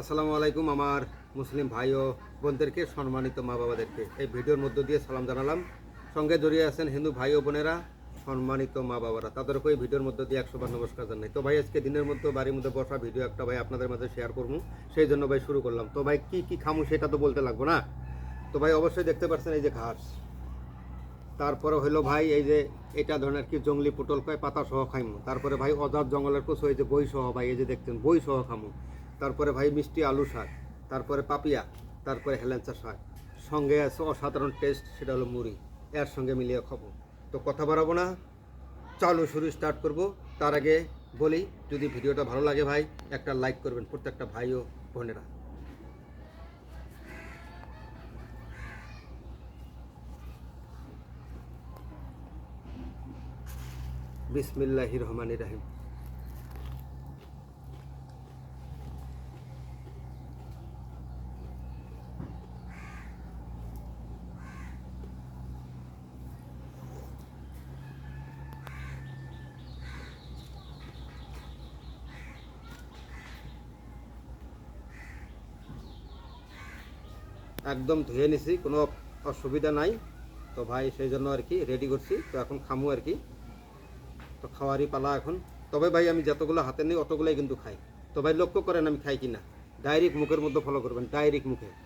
আসসালামু আলাইকুম আমার মুসলিম ভাই ও বোনদেরকে, সম্মানিত মা বাবাদেরকে। এই ভিডিওর মধ্য দিয়ে সালাম জানালাম। সঙ্গে জড়িয়ে আছেন হিন্দু ভাই ও বোনেরা, সম্মানিত মা বাবারা। তাদেরকে এই ভিডিওর মধ্য দিয়ে একশো বার নমস্কার জানাই। তো ভাই, আজকে দিনের মধ্যে বাড়ির মধ্যে বসা ভিডিও একটা ভাই আপনাদের মাঝে শেয়ার করব। সেই জন্য ভাই শুরু করলাম। তো ভাই, কি কি খামু সেটা তো বলতে লাগবো না? তো ভাই, অবশ্যই দেখতে পাচ্ছেন এই যে ঘাস। তারপরে হলো ভাই, এই যে এটা ধরনের কি জঙ্গলি পটল কয়, পাতা সহ খাইমু। তারপরে ভাই, অজাত জঙ্গলের কুচো, এই যে বই সহ ভাই, এই যে দেখছেন, বই সহ খামু। তারপরে ভাই মিষ্টি আলু শাক, তারপরে পাপিয়া, তারপরে হেলেঞ্চা শাক। সঙ্গে আছে অসাধারণ টেস্ট সেটা হলো মুড়ি। এর সঙ্গে মিলিয়ে খাব। তো কথা বাড়াবো না। চালু শুরু স্টার্ট করব। তার আগে বলি, যদি ভিডিওটা ভালো লাগে ভাই, একটা লাইক করবেন প্রত্যেকটা ভাই ও বোনেরা। বিসমিল্লাহির রহমানির রাহিম। একদম ধুয়ে নিছি, কোনো অসুবিধা নাই। তো ভাই, সেই জন্য আর কি রেডি করছি। তো এখন খামু আর কি। তো খাওয়ারই পালা এখন। তবে ভাই, আমি যতগুলো হাতে নিই, অতগুলোই কিন্তু খাই। তো ভাই, লক্ষ্য করেন আমি খাই কিনা। ডাইরেক্ট মুখের মধ্যে ফলো করবেন ডাইরেক্ট মুখে।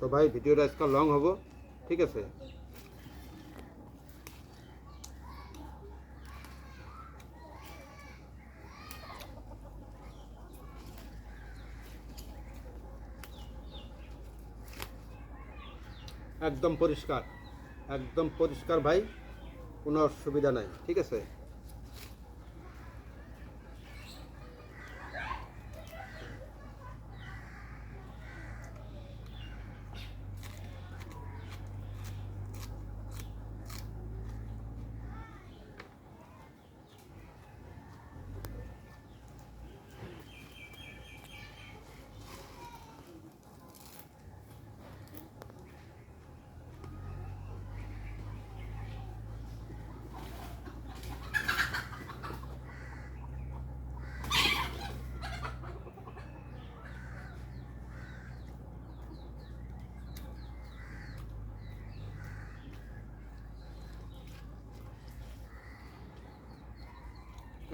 তো ভাই, ভিডিওটা আজকে লং হব, ঠিক আছে? একদম পরিষ্কার একদম পরিষ্কার ভাই, কোনো অসুবিধা নাই, ঠিক আছে?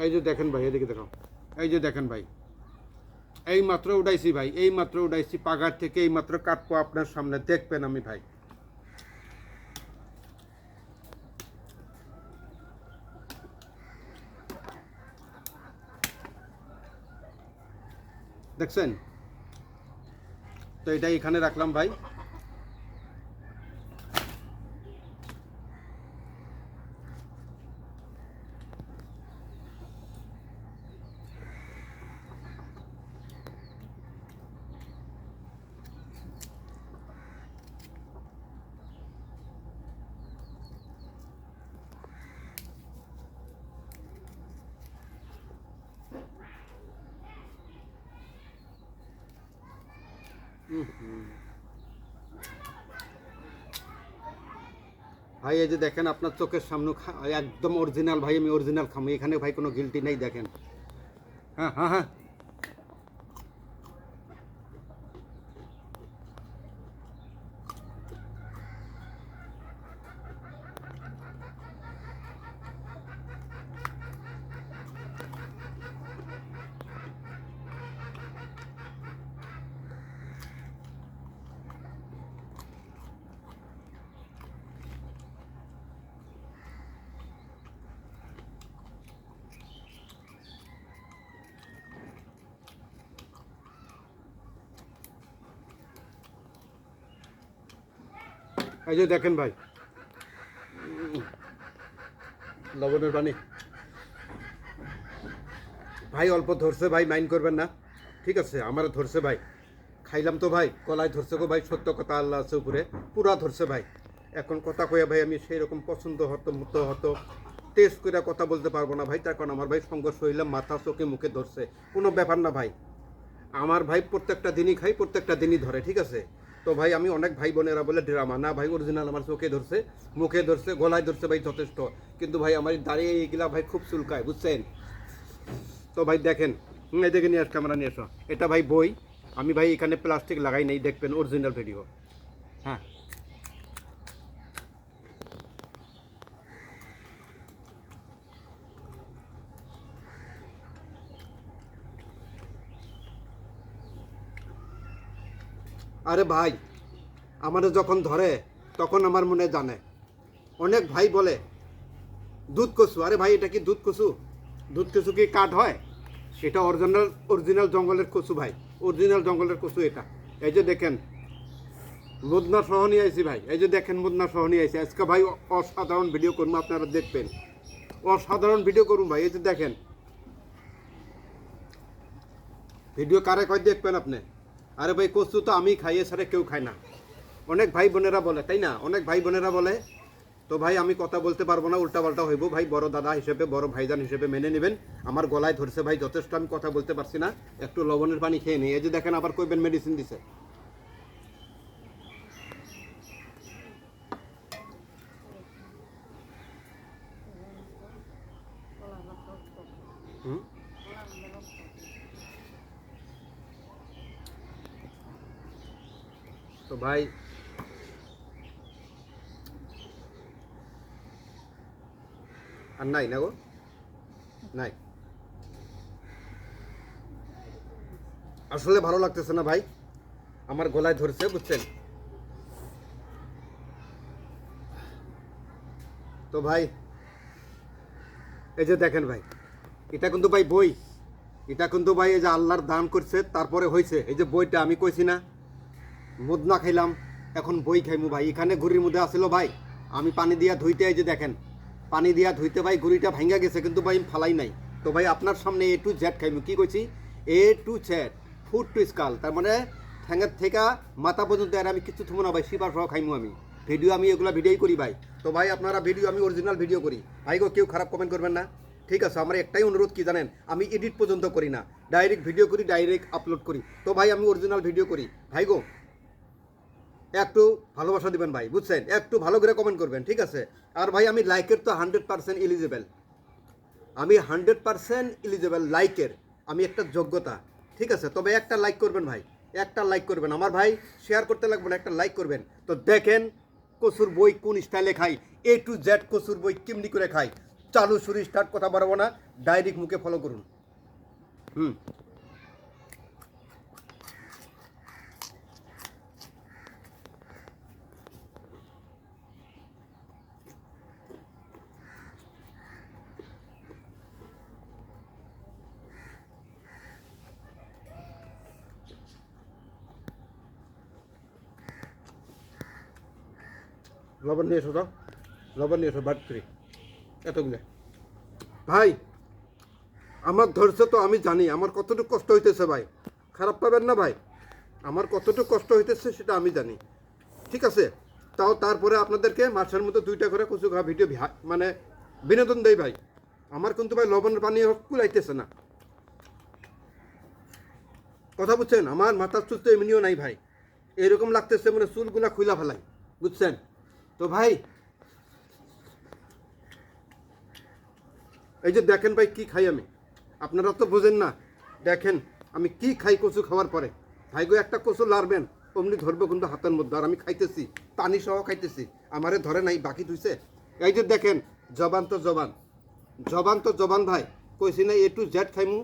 এই যে দেখেন ভাই, এদিকে দেখো এই যে দেখেন ভাই। এই মাত্র উঠাইছি ভাই এই মাত্র উঠাইছি পাগার থেকে এই মাত্র কাটবো আপনার সামনে। দেখবেন আমি ভাই। দেখছেন? তো এটা এখানে রাখলাম ভাই। ভাই, এই যে দেখেন আপনার চোখের সামনে একদম অরিজিনাল ভাই, আমি অরিজিনাল খামো। এখানে ভাই কোনো গিলটি নেই, দেখেন। হ্যাঁ হ্যাঁ হ্যাঁ। এই যে দেখেন ভাই। লবণের পানি। ভাই অল্প ধরছে ভাই মাইন্ড করবেন না। ঠিক আছে আমার ধরছে ভাই। খাইলাম তো ভাই, কলাই ধরছে গো ভাই, সত্য কথা আল্লাহ আছে উপরে। পুরা ধরছে ভাই। এখন কথা কয়ে ভাই, আমি সেই রকম পছন্দ হতো, মতো হতো টেস্ট করে কথা বলতে পারব না ভাই। তার কারণ আমার ভাই সংঘর্ষ হইলাম, মাথা, চোখে, মুখে ধরছে। কোনো ব্যাপার না ভাই। আমার ভাই প্রত্যেকটা দিনই খাই প্রত্যেকটা দিনই ধরে, ঠিক আছে? তো ভাই, আমি অনেক ভাই বোনেরা বলে, ড্রামা। না ভাই অরিজিনাল আমার চোখে ধরছে, মুখে ধরছে, গলায় ধরছে ভাই যথেষ্ট। কিন্তু ভাই, আমার দাঁড়িয়ে এইগুলা ভাই খুব চুলকায়, বুঝছেন? তো ভাই দেখেন দেখে নিয়ে আস, ক্যামেরা নিয়ে এটা ভাই বই, আমি ভাই এখানে প্লাস্টিক লাগাই নেই, দেখবেন অরিজিনাল ভিডিও হ্যাঁ। আরে ভাই আমাদের যখন ধরে, তখন আমার মনে জানে। অনেক ভাই বলে, দুধ কচু। আরে ভাই, এটা কি দুধ কচু? দুধ কচু কি কাঠ হয়? এটা অরিজিনাল অরিজিনাল জঙ্গলের কচু ভাই। অরিজিনাল জঙ্গলের কচু এটা। এই যে দেখেন, মুদনা সহ নিয়ে আইছি ভাই। এই যে দেখেন, মুদনা সহ নিয়ে আইছি। আজকে ভাই অসাধারণ ভিডিও করব, আপনারা দেখবেন। অসাধারণ ভিডিও করুন ভাই। এই যে দেখেন ভিডিও কারে কয় দেখবেন আপনি? আরে ভাই, কচু তো আমি খাই এছাড়া কেউ খায় না। অনেক ভাই বোনেরা বলে, তাই না? অনেক ভাই বোনেরা বলে, তো ভাই, আমি কথা বলতে পারব না উল্টা পাল্টা হইব। ভাই, বড় দাদা হিসেবে, বড় ভাইজান হিসেবে মেনে নেবেন। আমার গলায় ধরছে ভাই, যথেষ্ট আমি কথা বলতে পারছি না। একটু লবণের পানি খেয়ে নিই। এই যে দেখেন, আবার কইবেন মেডিসিন দিছে হুম তো ভাই, আর নাই না গো? নাই। আসলে ভালো লাগতেছে না ভাই, আমার গলায় ধরছে, বুঝছেন? তো ভাই, এই যে দেখেন ভাই, এটা কিন্তু ভাই বই, এটা কিন্তু ভাই এই যে আল্লাহর দান করছে, তারপরে হয়েছে এই যে বইটা আমি কইছি না মুদনা খাইলাম, এখন বই খাইমু ভাই। এখানে ঘুড়ির মধ্যে আসলো ভাই। আমি পানি দিয়া ধুইতে এই যে দেখেন, পানি দিয়া ধুইতে ভাই ঘুড়িটা ভাঙ্গা গেছে, কিন্তু ভাই ফালাই নাই। তো ভাই আপনার সামনে এ টু জেড খাইমু, কি কইছি? A to Z food to skull তার মানে ঠ্যাঙের থেকে মাথা পর্যন্ত আর আমি কিছু থুমো না ভাই শিবার সহ খাইমু আমি। ভিডিও আমি এগুলো ভিডিওই করি ভাই। তো ভাই আপনারা ভিডিও আমি অরিজিনাল ভিডিও করি। ভাই গো, কেউ খারাপ কমেন্ট করবেন না। ঠিক আছে, আমার একটাই অনুরোধ কি জানেন, আমি এডিট পর্যন্ত করি না। ডাইরেক্ট ভিডিও করি ডাইরেক্ট আপলোড করি। তো ভাই আমি অরিজিনাল ভিডিও করি। ভাই গো একটু ভালোবাসা দিবেন ভাই, বুঝছেন? একটু ভালো করে কমেন্ট করবেন, ঠিক আছে? আর ভাই, আমি লাইকের তো হান্ড্রেড পার্সেন্ট এলিজেবল আমি হান্ড্রেড পার্সেন্ট এলিজেবল লাইকের আমি একটা যোগ্যতা, ঠিক আছে? তবে একটা লাইক করবেন ভাই, একটা লাইক করবেন। আমার ভাই শেয়ার করতে লাগবে না, একটা লাইক করবেন। তো দেখেন কসুর বই কোন স্টাইলে খাই? এ টু জেড কসুর বই কেমনি করে খাই? চালু শুরু স্টার্ট কথা বাড়াবো না ডাইরেক্ট মুখে ফলো করুন। হুম। লবণ তো। লবণ নিয়ে এতগুলো। ভাই, আমার ধরছে তো আমি জানি, আমার কতটুকু কষ্ট হইতেছে ভাই? খারাপ পাবেন না ভাই? আমার কতটুকু কষ্ট হইতেছে সেটা আমি জানি। ঠিক আছে? তাও তারপরে আপনাদেরকে মাছের মতো দুইটা করে কচু খাওয়া ভিডিও মানে বিনোদন দেয় ভাই। আমার কিন্তু ভাই লবণের পানি কুলাইতেছে না। কথা বুঝছেন? আমার মাথার চুল তো এমনিও নাই ভাই। এরকম লাগতেছে মানে চুলগুলা খুলা ফেলাই। বুঝছেন? তো ভাই, এই যে দেখেন ভাই কি খাই আমি। আপনারা তো বোঝেন না, দেখেন আমি কি খাই কচু খাওয়ার পরে। ভাই গো, একটা কচু লারবেন অমনি ধরবো কিন্তু হাতের মধ্যে, আর আমি খাইতেছি, পানি সহ খাইতেছি, আমারে ধরে নাই, বাকি তুইছে এই যে দেখেন, জবান তো জবান জবান তো জবান ভাই, কইছি না এ টু জেড খাইমু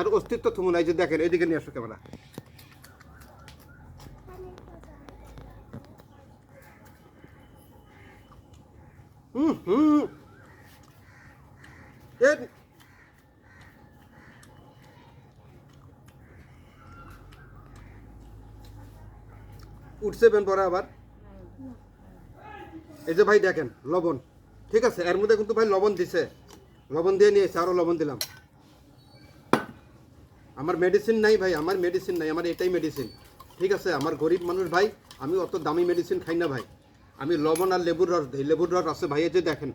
আর অস্তিত্ব থমু নাই যে দেখেন, এইদিকে নিয়ে আসো ক্যামেরা। হুম হুম উঠছে বেন পরে আবার এই যে ভাই দেখেন, লবণ। ঠিক আছে, এর মধ্যে কিন্তু ভাই লবণ দিছে। লবণ দিয়ে নিয়েছে আরও লবণ দিলাম। আমার মেডিসিন নাই ভাই, আমার মেডিসিন নাই, আমার এটাই মেডিসিন ঠিক আছে, আমার গরিব মানুষ ভাই, আমি অত দামি মেডিসিন খাই না ভাই। আমি লবণ আর লেবুর রস দিই। লেবুর রস আছে ভাই যে দেখেন।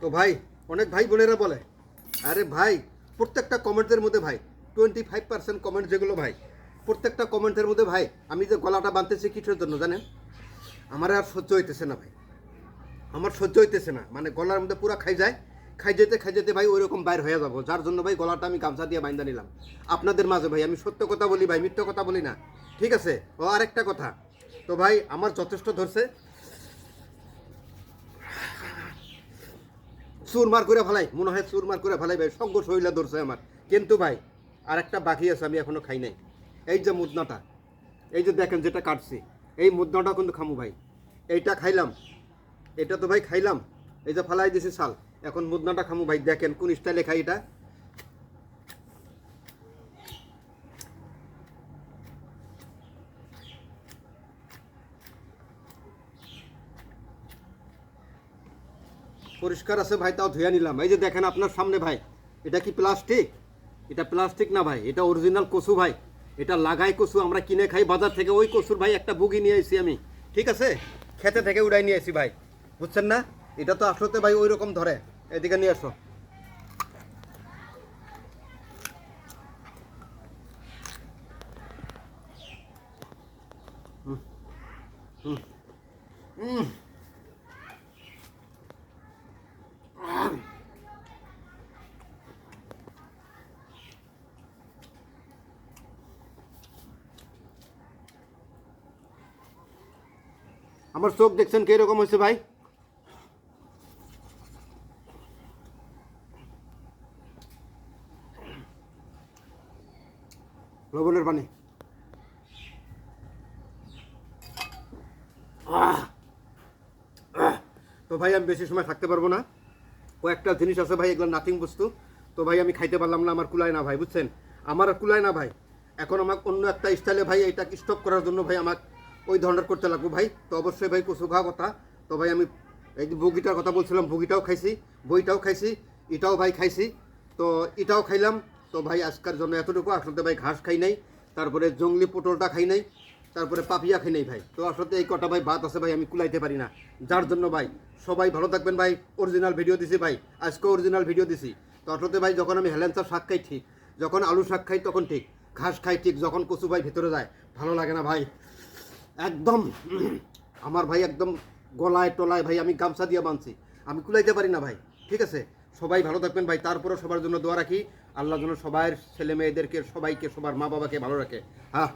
তো ভাই, অনেক ভাই বোনেরা বলে, আরে ভাই, প্রত্যেকটা কমেন্টের মধ্যে ভাই টোয়েন্টি ফাইভ পার্সেন্ট কমেন্ট যেগুলো ভাই, প্রত্যেকটা কমেন্টের মধ্যে ভাই, আমি যে গলাটা বাঁধতেছি কিছুর জন্য জানেন? আমার আর সহ্য হইতেছে না ভাই। আমার সহ্য হইতেছে না। মানে গলার মধ্যে পুরো খাই যায়। খাই যেতে খাই যেতে ভাই ওইরকম বাইর হয়ে যাব, যার জন্য ভাই গলাটা আমি গামছা দিয়ে বাইন্দা নিলাম। আপনাদের মাঝে ভাই, আমি সত্য কথা বলি ভাই, মিথ্য কথা বলি না। ঠিক আছে? ও আরেকটা কথা। তো ভাই, আমার যথেষ্ট ধরছে। চুরমার করে ফেলাই, মনে হয় চুরমার করে ফেলাই ভাই, সঙ্গ শৈলা ধরছে আমার। কিন্তু ভাই আর একটা বাকি আছে, আমি এখনও খাই নাই। এই যে মুদনাটা, এই যে দেখেন যেটা কাটছি, এই মুদনাটা কিন্তু খামু ভাই। এইটা খাইলাম, এটা তো ভাই খাইলাম। এই যে ফালাই দিছি শাল এখন মুদনাটা খামু ভাই, দেখেন কোন স্টাইলে খাই এটা। পরিষ্কার আছে ভাই, তাও ধুয়ে নিলাম। এই যে দেখেন আপনার সামনে ভাই, এটা কি প্লাস্টিক এটা প্লাস্টিক না ভাই, এটা অরিজিনাল কচু ভাই। এটা লাগাই কচু, আমরা কিনে খাই। বাজার থেকে ওই কচুর ভাই একটা বুগি নিয়ে এসেছি আমি। ঠিক আছে? খেতে থেকে উড়াই নিয়ে এসেছি ভাই। বুঝছেন না? এটা তো আসলে ভাই ওই রকম ধরে। এদিকে নিয়ে এসো হুম হুম হুম আমার চোখ দেখছেন কীরকম হয়েছে ভাই লবণের পানি আহ! আহ! তো ভাই, আমি বেশি সময় থাকতে পারব না। কয়েকটা জিনিস আছে ভাই, এগুলো নাথিং বস্তু। তো ভাই, আমি খাইতে পারলাম না, আমার কুলায় না ভাই, বুঝছেন? আমার আর কুলায় না ভাই। এখন আমাকে অন্য একটা স্টাইলে ভাই এটা স্টপ করার জন্য ভাই, আমাকে ওই ধরনের করতে লাগবো ভাই। তো অবশ্যই ভাই কচু খাওয়া কথা তো ভাই, আমি এই বগিটার কথা বলছিলাম বগিটাও খাইছি, বইটাও খাইছি এটাও ভাই খাইছি। তো এটাও খাইলাম। তো ভাই, আজকের জন্য এতটুকু। আসলে ভাই, ঘাস খাই নাই। তারপরে জঙ্গলি পটলটা খাই নাই। তারপরে পাপিয়া খাই নাই ভাই। তো আসলে এই কটা ভাই ভাত আছে ভাই, আমি কুলাইতে পারি না। যার জন্য ভাই, সবাই ভালো থাকবেন ভাই। অরিজিনাল ভিডিও দিছি ভাই। আজকে অরিজিনাল ভিডিও দিছি। তো আসলে ভাই, যখন আমি হেলেন্সার শাক খাই ঠিক, যখন আলু শাক খাই তখন ঠিক, ঘাস খাই ঠিক, যখন কচু ভাই ভিতরে যায়, ভালো লাগে না ভাই। একদম, আমার ভাই একদম গলায় টলায় ভাই, আমি গামছা দিয়ে বাঁধছি। আমি কুলাইতে পারি না ভাই, ঠিক আছে? সবাই ভালো থাকবেন ভাই। তারপরেও সবার জন্য দোয়া রাখি। আল্লাহ যেন সবার ছেলে মেয়েদেরকে, সবাইকে, সবার মা বাবাকে ভালো রাখে। হ্যাঁ।